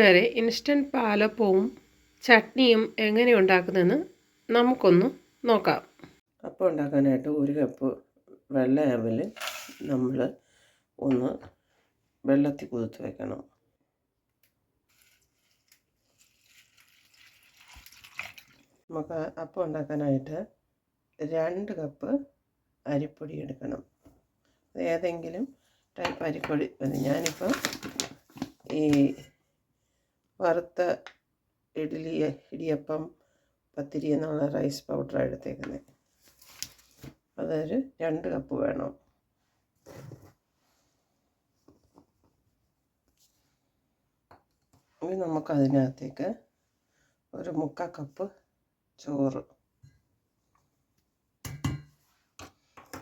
വരെ ഇൻസ്റ്റന്റ് പാലപ്പവും ചട്നിയും എങ്ങനെ ഉണ്ടാക്കുന്നതെന്ന് നമുക്കൊന്ന് നോക്കാം. അപ്പം ഉണ്ടാക്കാനായിട്ട് ഒരു കപ്പ് വെള്ള അവിൽ നമ്മൾ ഒന്ന് വെള്ളത്തിൽ കുതിർത്ത് വെക്കണം. നമുക്ക് അപ്പം ഉണ്ടാക്കാനായിട്ട് രണ്ട് കപ്പ് അരിപ്പൊടി എടുക്കണം. ഏതെങ്കിലും ടൈപ്പ് അരിപ്പൊടി. മതി ഞാനിപ്പം ഈ വറുത്ത ഇഡ്ഡലി ഇടിയപ്പം പത്തിരി എന്നുള്ള റൈസ് പൗഡറാണ് എടുത്തേക്കുന്നത്. അതൊരു രണ്ട് കപ്പ് വേണം. ഇനി നമുക്കതിനകത്തേക്ക് ഒരു മുക്കാൽ കപ്പ് ചോറ്.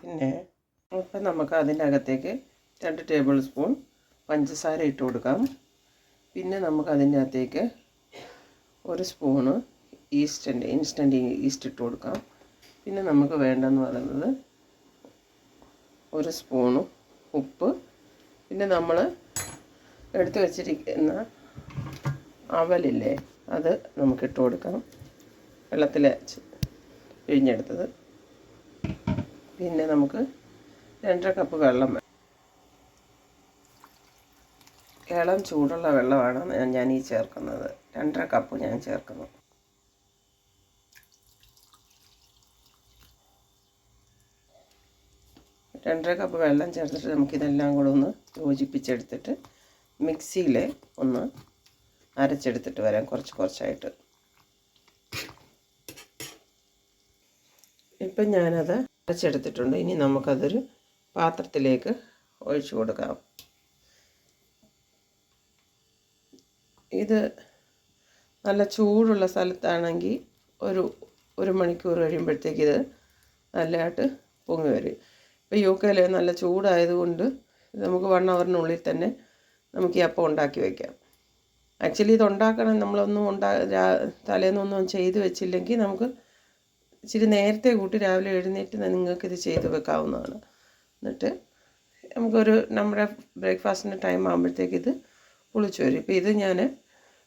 പിന്നെ ഇപ്പം നമുക്ക് അതിന്റെ അകത്തേക്ക് രണ്ട് ടേബിൾ സ്പൂൺ പഞ്ചസാര ഇട്ട് കൊടുക്കാം. പിന്നെ നമുക്ക് അതിന്റെ അകത്തേക്ക് ഒരു സ്പൂണ് ഈസ്റ്റിന്റെ ഇൻസ്റ്റന്റ് ഈസ്റ്റ് ഇട്ട് കൊടുക്കാം. പിന്നെ നമുക്ക് വേണ്ടെന്ന് പറയുന്നത് ഒരു സ്പൂണ് ഉപ്പ്. പിന്നെ നമ്മൾ എടുത്തു വച്ചിരിക്കുന്ന അവലില്ലേ അത് നമുക്ക് ഇട്ട് കൊടുക്കാം. വെള്ളത്തിൽ പിഴിഞ്ഞെടുത്തത്. പിന്നെ നമുക്ക് രണ്ടര കപ്പ് വെള്ളം വേണം ഇളം ചൂടുള്ള വെള്ളമാണ് ഞാൻ- ഈ ചേർക്കുന്നത്. രണ്ടര കപ്പ് ഞാൻ ചേർക്കുന്നു. രണ്ടര കപ്പ് വെള്ളം ചേർത്തിട്ട് നമുക്കിതെല്ലാം കൂടെ ഒന്ന് യോജിപ്പിച്ചെടുത്തിട്ട് മിക്സിയിൽ ഒന്ന് അരച്ചെടുത്തിട്ട് വരാം. കുറച്ച് കുറച്ചായിട്ട്. ഇപ്പം ഞാനത് അരച്ചെടുത്തിട്ടുണ്ട്. ഇനി നമുക്കതൊരു പാത്രത്തിലേക്ക് ഒഴിച്ചു കൊടുക്കാം. ഇത് നല്ല ചൂടുള്ള സ്ഥലത്താണെങ്കിൽ ഒരു ഒരു മണിക്കൂർ കഴിയുമ്പോഴത്തേക്ക് ഇത് നല്ലതായിട്ട് പൊങ്ങി വരും. ഇപ്പോൾ യു കെയിൽ നല്ല ചൂടായതുകൊണ്ട് നമുക്ക് വൺ അവറിനുള്ളിൽ തന്നെ നമുക്ക് ഈ അപ്പം ഉണ്ടാക്കി വയ്ക്കാം ആക്ച്വലി ഇത് ഉണ്ടാക്കണം. നമ്മളൊന്നും ഉണ്ടാ തലേന്നൊന്നും ചെയ്ത് വെച്ചില്ലെങ്കിൽ നമുക്ക് ഇച്ചിരി നേരത്തെ കൂട്ടി രാവിലെ എഴുന്നേറ്റ് നിങ്ങൾക്കിത് ചെയ്ത് വെക്കാവുന്നതാണ്. എന്നിട്ട് നമുക്കൊരു നമ്മുടെ ബ്രേക്ക്ഫാസ്റ്റിന്റെ ടൈം ആകുമ്പോഴത്തേക്ക് ഇത് പുളിച്ചു വരും. ഇപ്പോൾ ഇത് ഞാൻ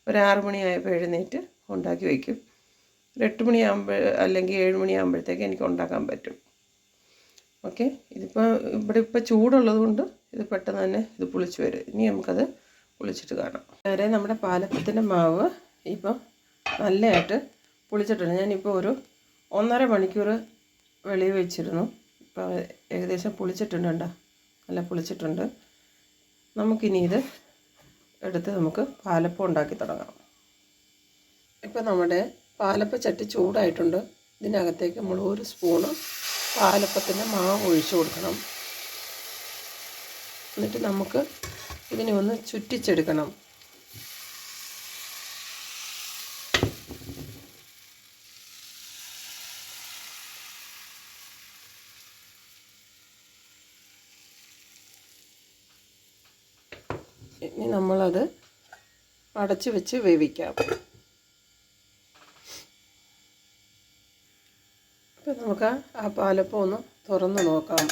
ഒരു ആറ് മണിയായപ്പോൾ എഴുന്നേറ്റ് ഉണ്ടാക്കി വയ്ക്കും. ഒരു എട്ട് മണിയാകുമ്പോൾ അല്ലെങ്കിൽ ഏഴ് മണിയാകുമ്പോഴത്തേക്ക് എനിക്ക് ഉണ്ടാക്കാൻ പറ്റും. ഓക്കെ? ഇതിപ്പോൾ ഇവിടെ ഇപ്പോൾ ചൂടുള്ളത് കൊണ്ട് ഇത് പെട്ടെന്ന് തന്നെ ഇത് പുളിച്ച് വരും. ഇനി നമുക്കത് പുളിച്ചിട്ട് കാണാം. വരെ നമ്മുടെ പാലപ്പത്തിന്റെ മാവ് ഇപ്പം നല്ലതായിട്ട് പുളിച്ചിട്ടുണ്ട്. ഞാനിപ്പോൾ ഒരു ഒന്നര മണിക്കൂർ വെളി വെച്ചിരുന്നു. ഇപ്പോൾ ഏകദേശം പുളിച്ചിട്ടുണ്ട് കേട്ടോ നല്ല പുളിച്ചിട്ടുണ്ട്. നമുക്കിനി ഇത് എടുത്ത് നമുക്ക് പാലപ്പം ഉണ്ടാക്കി തുടങ്ങാം. ഇപ്പം നമ്മുടെ പാലപ്പ ചട്ടി ചൂടായിട്ടുണ്ട്. ഇതിനകത്തേക്ക് നമ്മൾ ഒരു സ്പൂണ് പാലപ്പത്തിന്റെ മാവ് ഒഴിച്ചു കൊടുക്കണം. എന്നിട്ട് നമുക്ക് ഇതിനെ ഒന്ന് ചുറ്റിച്ചെടുക്കണം. ഇനി നമ്മളത് അടച്ച് വെച്ച് വേവിക്കാം. ഇപ്പം നമുക്ക് ആ പാലപ്പം ഒന്ന് തുറന്ന് നോക്കാം.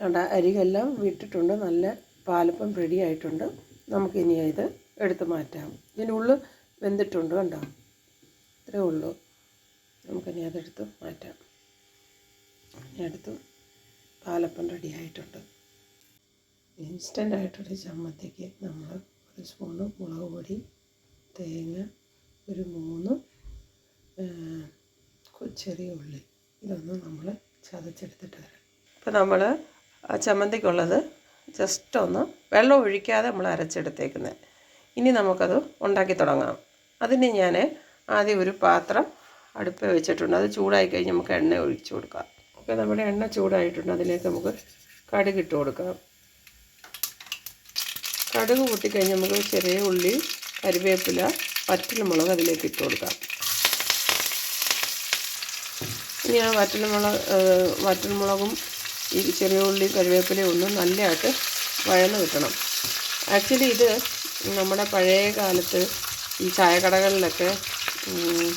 കണ്ട അരികെല്ലാം വിട്ടിട്ടുണ്ട്. നല്ല പാലപ്പം റെഡി ആയിട്ടുണ്ട്. നമുക്കിനി ഇത് എടുത്ത് മാറ്റാം. ഇതിന്റെ ഉള്ളിൽ വെന്തിട്ടുണ്ട് കണ്ടോ? ഇത്രേ ഉള്ളൂ. നമുക്കിനി അതെടുത്ത് മാറ്റാം. ഇനി അടുത്ത് പാലപ്പം റെഡി ആയിട്ടുണ്ട്. ഇൻസ്റ്റന്റ് ആയിട്ടൊരു ചമ്മന്തിക്ക് നമ്മൾ ഒരു സ്പൂണ് മുളക് പൊടി തേങ്ങ ഒരു മൂന്ന് ചെറിയ ഉള്ളി. ഇതൊന്നും നമ്മൾ ചതച്ചെടുത്തിട്ട് വരാം. അപ്പോൾ നമ്മൾ ആ ചമ്മന്തിക്കുള്ളത് ജസ്റ്റ് ഒന്ന് വെള്ളം ഒഴിക്കാതെ നമ്മൾ അരച്ചെടുത്തേക്കുന്നത് ഇനി നമുക്കത് ഉണ്ടാക്കി തുടങ്ങാം. അതിന് ഞാൻ ആദ്യം ഒരു പാത്രം അടുപ്പ് വെച്ചിട്ടുണ്ട്. അത് ചൂടായി കഴിഞ്ഞ് നമുക്ക് എണ്ണ ഒഴിച്ചു കൊടുക്കാം. ഓക്കെ നമ്മുടെ എണ്ണ ചൂടായിട്ടുണ്ട്. അതിലേക്ക് നമുക്ക് കടുകിട്ട് കൊടുക്കാം. കടുക് പൊട്ടിക്കഴിഞ്ഞ് നമുക്ക് ചെറിയ ഉള്ളി കരിവേപ്പില വറ്റൽമുളക് അതിലേക്ക് ഇട്ട് കൊടുക്കാം. ഇനി ആ വറ്റൽമുളക് വറ്റൽമുളകും ഈ ചെറിയ ഉള്ളി കരിവേപ്പിലയും ഒന്ന് നല്ലതായിട്ട് വഴന്ന് കിട്ടണം. ആക്ച്വലി ഇത് നമ്മുടെ പഴയ കാലത്ത് ഈ ചായക്കടകളിലൊക്കെ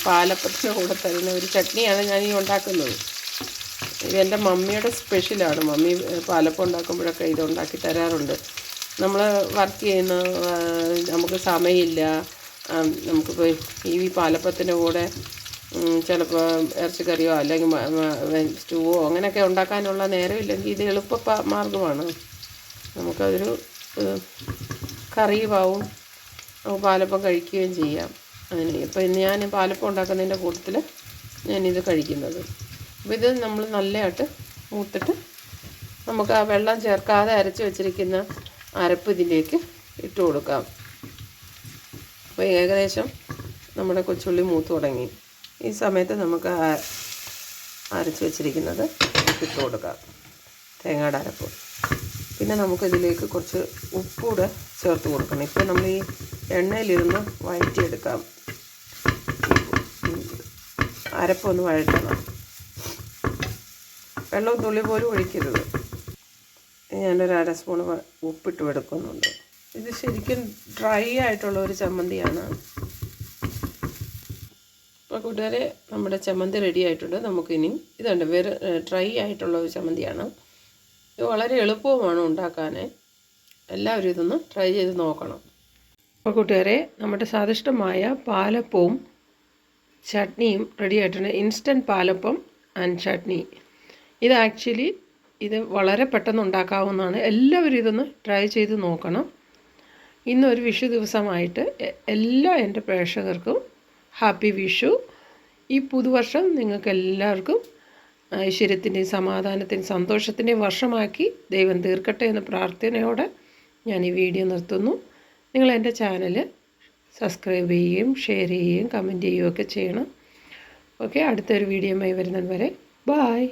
പാലപ്പത്തിന് കൂടെ തരുന്ന ഒരു ചട്നിയാണ് ഞാൻ ഈ ഉണ്ടാക്കുന്നത്. ഇത് എന്റെ മമ്മിയുടെ സ്പെഷ്യലാണ്. മമ്മി പാലപ്പം ഉണ്ടാക്കുമ്പോഴൊക്കെ ഇത് ഉണ്ടാക്കി തരാറുണ്ട്. നമ്മൾ വർക്ക് ചെയ്യുന്ന നമുക്ക് സമയമില്ല. നമുക്ക് ഈ പാലപ്പത്തിന്റെ കൂടെ ചിലപ്പോൾ ഇറച്ചിക്കറിയോ അല്ലെങ്കിൽ സ്റ്റൂവോ അങ്ങനെയൊക്കെ ഉണ്ടാക്കാനുള്ള നേരമില്ലെങ്കിൽ ഇത് എളുപ്പ മാർഗമാണ്. നമുക്കതൊരു കറി കറിയുമാവും. നമുക്ക് പാലപ്പം കഴിക്കുകയും ചെയ്യാം. അതിന് ഇപ്പം ഇന്ന് ഞാൻ പാലപ്പം ഉണ്ടാക്കുന്നതിന്റെ കൂട്ടത്തിൽ ഞാനിത് കഴിക്കുന്നത്. അപ്പോൾ ഇത് നമ്മൾ നല്ലതായിട്ട് മൂത്തിട്ട് നമുക്ക് ആ വെള്ളം ചേർക്കാതെ അരച്ച് വെച്ചിരിക്കുന്ന അരപ്പ് ഇതിലേക്ക് ഇട്ട് കൊടുക്കാം. അപ്പോൾ ഏകദേശം നമ്മുടെ കൊച്ചുള്ളി മൂത്ത് തുടങ്ങി. ഈ സമയത്ത് നമുക്ക് അരച്ച് വെച്ചിരിക്കുന്നത് ഇട്ട് കൊടുക്കാം. തേങ്ങയുടെ അരപ്പ്. പിന്നെ നമുക്കിതിലേക്ക് കുറച്ച് ഉപ്പൂടെ ചേർത്ത് കൊടുക്കണം. ഇപ്പോൾ നമ്മൾ ഈ എണ്ണയിലിരുന്ന് വഴറ്റിയെടുക്കാം. അരപ്പൊന്ന് വഴറ്റണം. വെള്ളം തുള്ളി പോലും ഒഴിക്കരുത്. ഞാനൊരു അര സ്പൂൺ ഉപ്പിട്ട് എടുക്കുന്നുണ്ട്. ഇത് ശരിക്കും ഡ്രൈ ആയിട്ടുള്ള ഒരു ചമ്മന്തിയാണ്. അപ്പോൾ കൂട്ടുകാരെ നമ്മുടെ ചമ്മന്തി റെഡി ആയിട്ടുണ്ട്. നമുക്കിനി ഇതുണ്ട്. വെറു ഡ്രൈ ആയിട്ടുള്ള ഒരു ചമ്മന്തിയാണ്. ഇത് വളരെ എളുപ്പവുമാണ് ഉണ്ടാക്കാൻ എല്ലാവരും ഇതൊന്ന് ട്രൈ ചെയ്ത് നോക്കണം. അപ്പോൾ കൂട്ടുകാരെ നമ്മുടെ സ്വാദിഷ്ടമായ പാലപ്പവും ചട്നിയും റെഡി ആയിട്ടുണ്ട്. Instant palappam and chutney. ഇത് ആക്ച്വലി ഇത് വളരെ പെട്ടെന്ന് ഉണ്ടാക്കാവുന്നതാണ് എല്ലാവരും ഇതൊന്ന് ട്രൈ ചെയ്ത് നോക്കണം. ഇന്നൊരു വിഷു ദിവസമായിട്ട് എല്ലാ എന്റെ പ്രേക്ഷകർക്കും ഹാപ്പി വിഷു. ഈ പുതുവർഷം നിങ്ങൾക്ക് എല്ലാവർക്കും ഐശ്വര്യത്തിന്റെയും സമാധാനത്തിന്റെയും സന്തോഷത്തിന്റെയും വർഷമാക്കി ദൈവം തീർക്കട്ടെ എന്ന പ്രാർത്ഥനയോടെ ഞാൻ ഈ വീഡിയോ നിർത്തുന്നു. നിങ്ങൾ എന്റെ ചാനൽ സബ്സ്ക്രൈബ് ചെയ്യുകയും ഷെയർ ചെയ്യുകയും കമന്റ് ചെയ്യുകയും ഒക്കെ ചെയ്യണം. ഓക്കെ അടുത്തൊരു വീഡിയോയുമായി വരുന്നത് വരെ ബായ്